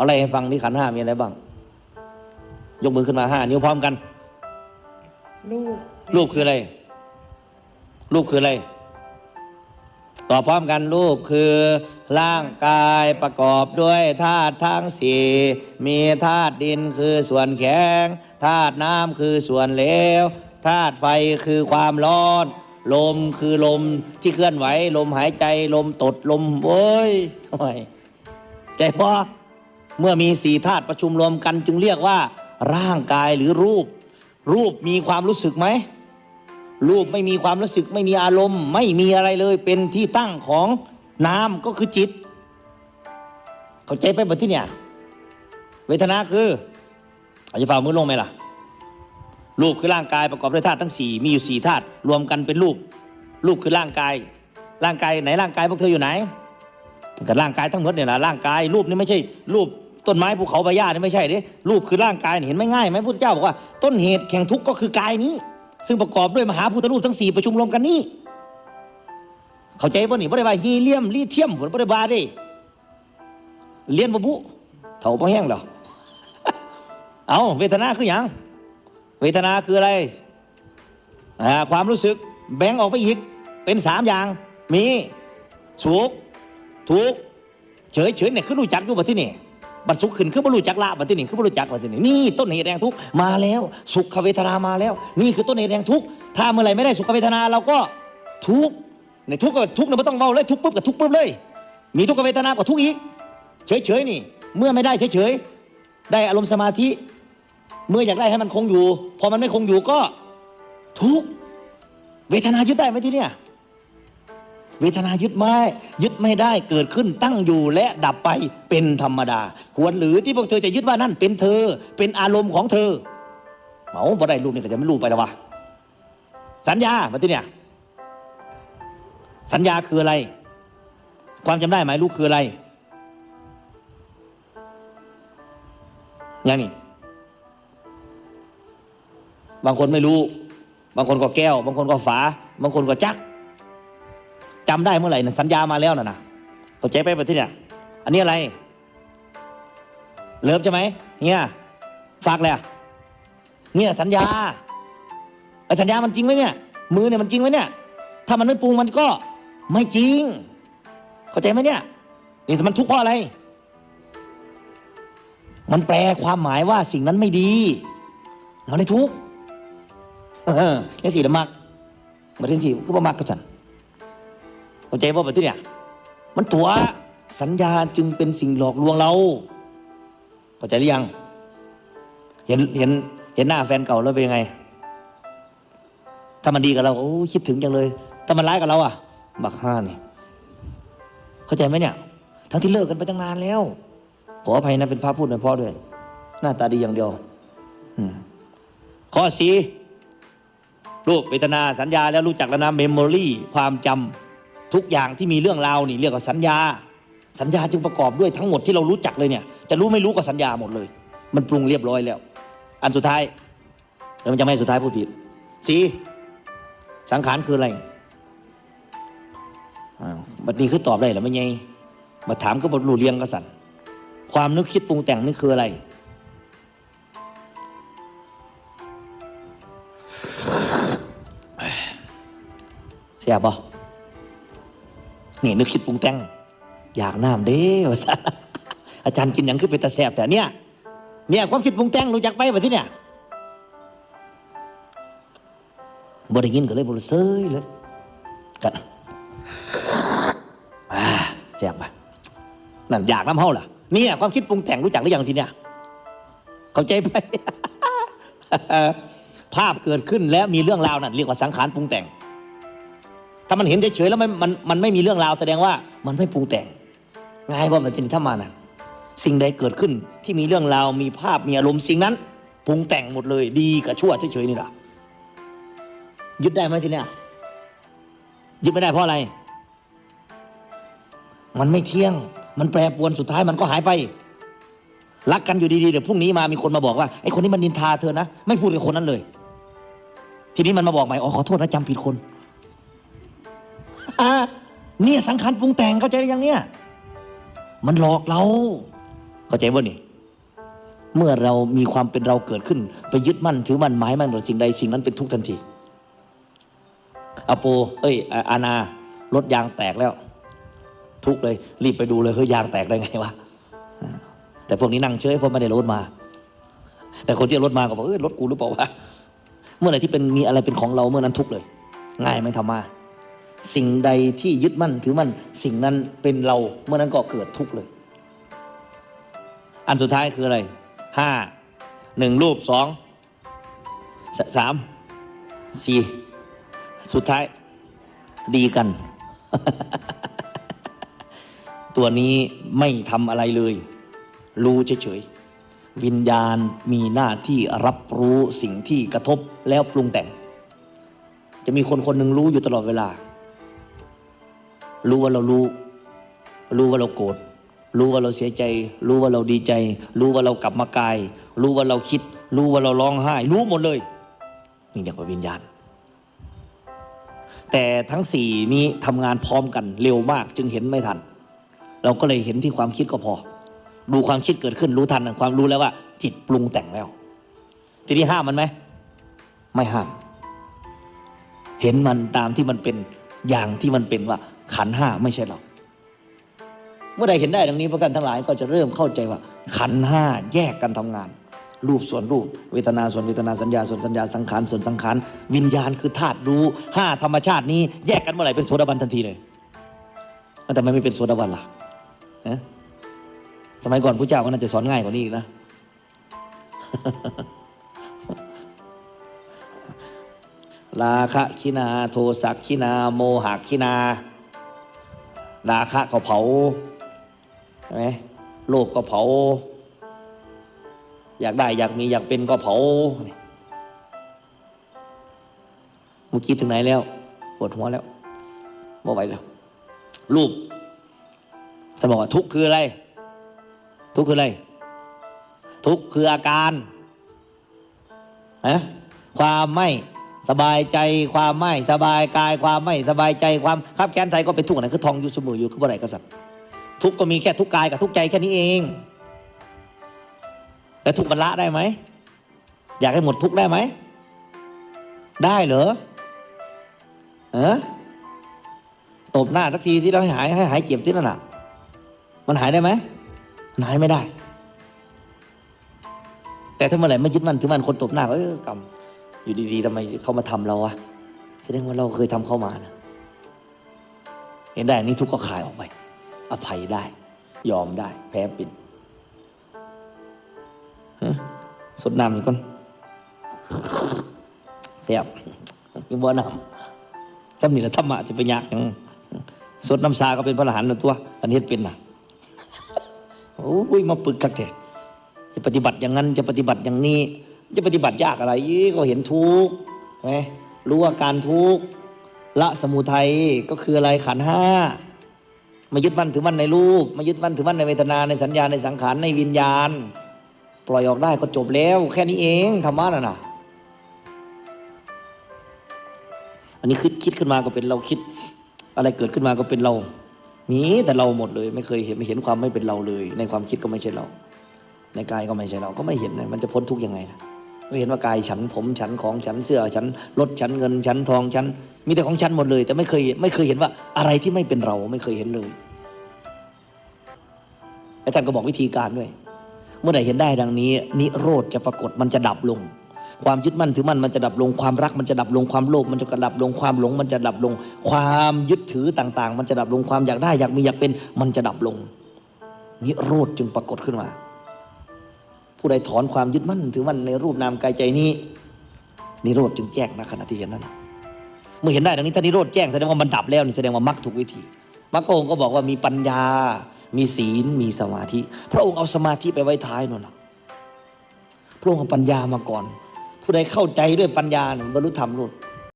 เอาอะไรให้ฟังนี่ขันธ์ห้ามีอะไรบ้าง ยกมือขึ้นมาห้านิ้วพร้อมกัน รูปรูปคืออะไร รูปคืออะไรตอบพร้อมกันรูปคือร่างกายประกอบด้วยธาตุทั้งสี่มีธาตุดินคือส่วนแข็งธาตุน้ำคือส่วนเหลวธาตุไฟคือความร้อน ลมคือลมที่เคลื่อนไหว ลมหายใจลมตดลมโว้ยโอ้ยใจพอ เมื่อมีสี่ธาตุประชุมรวมกันจึงเรียกว่า ร่างกายหรือรูป รูปมีความรู้สึกไหม รูปไม่มีความรู้สึกไม่มีอารมณ์ ไม่มีอะไรเลยเป็นที่ตั้งของนามก็คือจิต เข้าใจไปหมดที่เนี่ย เวทนาคืออาจจะฝ่ามือลงไหมล่ะ รูปคือร่างกายประกอบด้วยธาตุทั้งสี่มีอยู่สี่ธาตุรวมกันเป็นรูป รูปคือร่างกาย ร่างกายไหนร่างกายพวกเธออยู่ไหน กับร่างกายทั้งหมดเนี่ยนะร่างกายรูปนี่ไม่ใช่รูปต้นไม้ภูเขาใบหญ้านี่ไม่ใช่เด้รูปคือร่างกายเห็นไหมง่ายไหมพุทธเจ้าบอกว่าต้นเหตุแห่งทุกข์ก็คือกายนี้ ซึ่งประกอบด้วยมหาพุทธรูปทั้งสี่ประชุมรวมกันนี่เข้าใจป่ะนี่บ่ได้ว่าฮีเลียมลีเทียมผลบ่ได้บาเด้เลียนบ่บุเถ่าบ่แห้งหรอเอาเวทนาคือหยังเวทนาคืออะไรความรู้สึกแบ่งออกไปอีกเป็นสามอย่างมีสุข ทุกเฉยเฉยๆเนี่ยคือรู้จักอยู่บัดที่นี่บัดสุขขึ้นคือบ่รู้จักละบัดที่นี่คือบ่รู้จักบัดที่นี่นี่ต้นเหตุแห่งทุกมาแล้ว สุขเวทนามาแล้ว นี่คือต้นเหตุแห่งทุกถ้าเมื่อไรไม่ได้สุขเวทนาเราก็ทุกในทุกก็ทุกเนี่ยไม่ต้องเบาเลยทุกปุ๊บก็ทุกปุ๊บเลย มีทุกเวทนาก็ทุกอีก เฉยเฉยๆนี่ เมื่อไม่ได้เฉยเฉยๆได้อารมณ์สมาธิ เมื่ออยากได้ให้มันคงอยู่ พอมันไม่คงอยู่ก็ทุกเวทนายึดได้ไหมที่เนี่ย เวทนายึดไม่ยึดไม่ได้เกิดขึ้นตั้งอยู่และดับไปเป็นธรรมดา ควรหรือที่พวกเธอจะยึดว่านั่นเป็นเธอ เป็นอารมณ์ของเธอเอาบ่ได้รูปนี่ก็จะไม่รู้ไปแล้ววะสัญญามาที่เนี่ยสัญญาคืออะไร ความจำได้ไหมรู้คืออะไรยังนี่บางคนไม่รู้ บางคนก็แก้ว บางคนก็ฝา บางคนก็จัก จำได้เมื่อไหร่นะสัญญามาแล้วนะนะเข้าใจไปปะที่เนี่ยอันนี้อะไร เลิฟใช่ไหมเนี่ยฝากเลยเนี่ยสัญญาไอ้สัญญามันจริงไหมเนี่ย มือเนี่ยมันจริงไหมเนี่ย ถ้ามันไม่ปรุงมันก็ไม่จริง เข้าใจไหมเนี่ยนี่มันทุกข์เพราะอะไร มันแปลความหมายว่าสิ่งนั้นไม่ดี มันเลยทุกข์เออยังสี่ละมักมาเรียนสี่ก็บ่มักก็ฉัน เข้าใจว่าแบบที่เนี่ย มันตัวสัญญาจึงเป็นสิ่งหลอกลวงเราเข้าใจหรือยัง เห็นเห็นเห็นหน้าแฟนเก่าแล้วเป็นยังไง ถ้ามันดีกับเราโอ้คิดถึงจังเลย ถ้ามันร้ายกับเราอะ บักห้านี่เข้าใจไหมเนี่ย ทั้งที่เลิกกันไปตั้งนานแล้ว ขออภัยนะเป็นพระพูดหน่อยพ่อด้วย หน้าตาดีอย่างเดียวอข้อสี่รูปเวทนาสัญญาแล้วรู้จักแล้วนะเมมโมรีความจำ ทุกอย่างที่มีเรื่องราวนี่เรียกว่าสัญญา สัญญาจึงประกอบด้วยทั้งหมดที่เรารู้จักเลยเนี่ย จะรู้ไม่รู้ก็สัญญาหมดเลย มันปรุงเรียบร้อยแล้ว อันสุดท้ายเออมันจะไม่สุดท้ายพูดผิดสีสังขารคืออะไรอ้าบัดนี้คือตอบได้หรือไม่ไงมาถามก็บรรู้เรียงก็สั่นความนึกคิดปรุงแต่งนี่คืออะไร เสียบบ่ นี่นึกคิดปรุงแต่งอยากน้ำเด้วะอาจารย์กินอย่างคือเป็นตาแสบแต่เนี่ยเนี่ยความคิดปรุงแต่งรู้จักไปแบบที่เนี่ยบ่ได้ยินก็เลยบรู้เซยเลยกันแสบปะนั่นอยากน้ำเฮาล่ะเนี่ยความคิดปรุงแต่งรู้จักหรือยังทีเนี่ยเข้าใจไปภาพเกิดขึ้นแล้วมีเรื่องราวนั่นเรียกว่าสังขารปรุงแต่ง ถ้ามันเห็นเฉยๆแล้วมันมันมันไม่มีเรื่องราวแสดงว่ามันไม่ปรุงแต่งง่ายว่ามันจะนี่ถ้ามานะสิ่งใดเกิดขึ้นที่มีเรื่องราวมีภาพมีอารมณ์สิ่งนั้นปรุงแต่งหมดเลย ดีกับชั่วเฉยๆนี่แหละยึดได้ไหมทีเนี้ยยึดไม่ได้เพราะอะไร มันไม่เที่ยง มันแปรปรวนสุดท้ายมันก็หายไปรักกันอยู่ดีๆเดี๋ยวพรุ่งนี้มามีคนมาบอกว่าไอ้คนนี้มันนินทาเธอนะไม่พูดกับคนนั้นเลย ทีนี้มันมาบอกใหม่อ๋อขอโทษนะจำผิดคน อะเนี่ยสังขารปรุงแต่งเข้าใจหรือยังเนี่ย มันหลอกเรา เข้าใจบ่นี่ เมื่อเรามีความเป็นเราเกิดขึ้น ไปยึดมั่นถือมั่นหมายมั่นกับสิ่งใดสิ่งนั้นเป็นทุกทันทีอโป เอ้ยอาอาณารถยางแตกแล้ว ทุกเลย รีบไปดูเลยเฮ้ยยางแตกได้ไงวะแต่พวกนี้นั่งเฉยเพราะไม่ได้รถมา แต่คนที่รถมาก็บอกเอ้ยรถกูหรือเปล่าวะเมื่อไหร่ที่เป็นมีอะไรเป็นของเราเมื่อนั้นทุกเลย ง่ายไหมธรรมา สิ่งใดที่ยึดมั่นถือมั่นสิ่งนั้นเป็นเราเมื่อนั้นก็เกิดทุกข์เลย อันสุดท้ายคืออะไรห้าหนึ่งรูปสองสสามสี่สุดท้ายดีกัน ตัวนี้ไม่ทำอะไรเลย รู้เฉยๆวิญญาณมีหน้าที่รับรู้สิ่งที่กระทบแล้วปรุงแต่ง จะมีคนคนหนึ่งรู้อยู่ตลอดเวลา รู้ว่าเรารู้ รู้ว่าเราโกรธรู้ว่าเราเสียใจ รู้ว่าเราดีใจ รู้ว่าเรากลับมากาย รู้ว่าเราคิด รู้ว่าเราร้องไห้ รู้หมดเลยนี่เรียกว่าวิญญาณ แต่ทั้งสี่นี้ทำงานพร้อมกันเร็วมากจึงเห็นไม่ทัน เราก็เลยเห็นที่ความคิดก็พอ ดูความคิดเกิดขึ้นรู้ทันความรู้แล้วว่า จิตปรุงแต่งแล้ว ทีนี้ห้ามมันไหมไม่ห้าม เห็นมันตามที่มันเป็นอย่างที่มันเป็นว่า ขันห้าไม่ใช่เรา เมื่อใดเห็นได้ดังนี้พวกกันทั้งหลายก็จะเริ่มเข้าใจว่า ขันห้าแยกกันทำงาน รูปส่วนรูป เวทนาส่วนเวทนาสัญญาส่วนสัญญาสังขารส่วนสังขารวิญญาณคือธาตุรู้ห้าธรรมชาตินี้แยกกันเมื่อไหร่เป็นโสดาบันทันทีเลยแล้วแต่ไมไม่เป็นโสดาบันล่ะนะสมัยก่อนพระเจ้าก็น่าจะสอนง่ายกว่านี้อีกนะราคะคินา โทสักคินา โมหะคินา ราคะก็เผาใช่ไหมโลภก็เผา อยากได้อยากมีอยากเป็นก็เผาเมื่อกี้ถึงไหนแล้วปวดหัวแล้วบ่ไหวแล้วรูปท่านบอกว่าทุกข์คืออะไร ทุกข์คืออะไร ทุกข์คืออาการนะความไม่ สบายใจความไม่สบายกายความไม่สบายใจความขับแค้นใจก็เป็นทุกข์นะคือทองอยู่เสมออยู่คือบ่ไรก็สัตว์ทุกข์ก็มีแค่ทุกข์กายกับทุกข์ใจแค่นี้เอง แล้วทุกข์มันละได้ไหมอยากให้หมดทุกข์ได้ไหมได้เหรอเออตบหน้าสักทีที่เราให้หายให้หายเจ็บที่นั่นน่ะ มันหายได้ไหมมันหายไม่ได้ แต่ถ้าเมื่อไหร่ไม่ยึดมันถือมันคนตบหน้าก็เออกรรม อยู่ดีๆทำไมเขามาทำเราอะแสดงว่าเราเคยทำเขามานะเห็นได้อันนี้ทุกข์ก็คลายออกไป อภัยได้ ยอมได้ แพ้เป็นะสดน้ำอีกคนแซ่บมีบัวน้ำจำนี่ละธรรมะจะไปยากยังสดน้ำชาก็เป็นพระอรหันต์ตัว อันนี้เป็นนะโอ้ยมาปึกคักแท้จะปฏิบัติอย่างนั้นจะปฏิบัติอย่างนี้ จะปฏิบัติยากอะไรก็เห็นทุกข์ไหมรู้อาการทุกข์ละสมุทัยก็คืออะไรขันห้ามายึดมั่นถือมั่นในรูปมายึดมั่นถือมั่นในเวทนาในสัญญาในสังขารในวิญญาณ ปล่อยออกได้ก็จบแล้ว แค่นี้เองธรรมะน่ะนะอันนี้คิดคิดขึ้นมาก็เป็นเราคิด อะไรเกิดขึ้นมาก็เป็นเรา มีแต่เราหมดเลย ไม่เคยเห็นไม่เห็นความไม่เป็นเราเลย ในความคิดก็ไม่ใช่เรา ในกายก็ไม่ใช่เราก็ไม่เห็นนะมันจะพ้นทุกข์ยังไงนะ เห็นว่ากายฉันผมฉันของฉันเสื้อฉันรถฉันเงินฉันทองฉันมีแต่ของฉันหมดเลย แต่ไม่เคยไม่เคยเห็นว่าอะไรที่ไม่เป็นเราไม่เคยเห็นเลยแล้วท่านก็บอกวิธีการด้วย เมื่อไหร่เห็นได้ดังนี้ นิโรธจะปรากฏมันจะดับลง ความยึดมั่นถือมั่นมันจะดับลงความรัก มันจะดับลงความโลภมันจะกระดับลงความหลง มันจะดับลง ความยึดถือต่าง ๆ มันจะดับลงความอยากได้อยากมีอยากเป็น มันจะดับลง นิโรธจึงปรากฏขึ้นมา ผู้ใดถอนความยึดมั่นถือมั่นในรูปนามกายใจนี้นิโรธจึงแจ้งนะขณะที่เห็นนั้นเมื่อเห็นได้ดังนี้ถ้านิโรธแจ้งแสดงว่ามันดับแล้วนี่แสดงว่ามรรคถูกวิธีมรรคองค์ก็บอกว่ามีปัญญา มีศีล มีสมาธิ พระองค์เอาสมาธิไปไว้ท้ายนั่นนะพระองค์เอาปัญญามาก่อน ผู้ใดเข้าใจด้วยปัญญาเนี่ยบรรลุธรรมโลด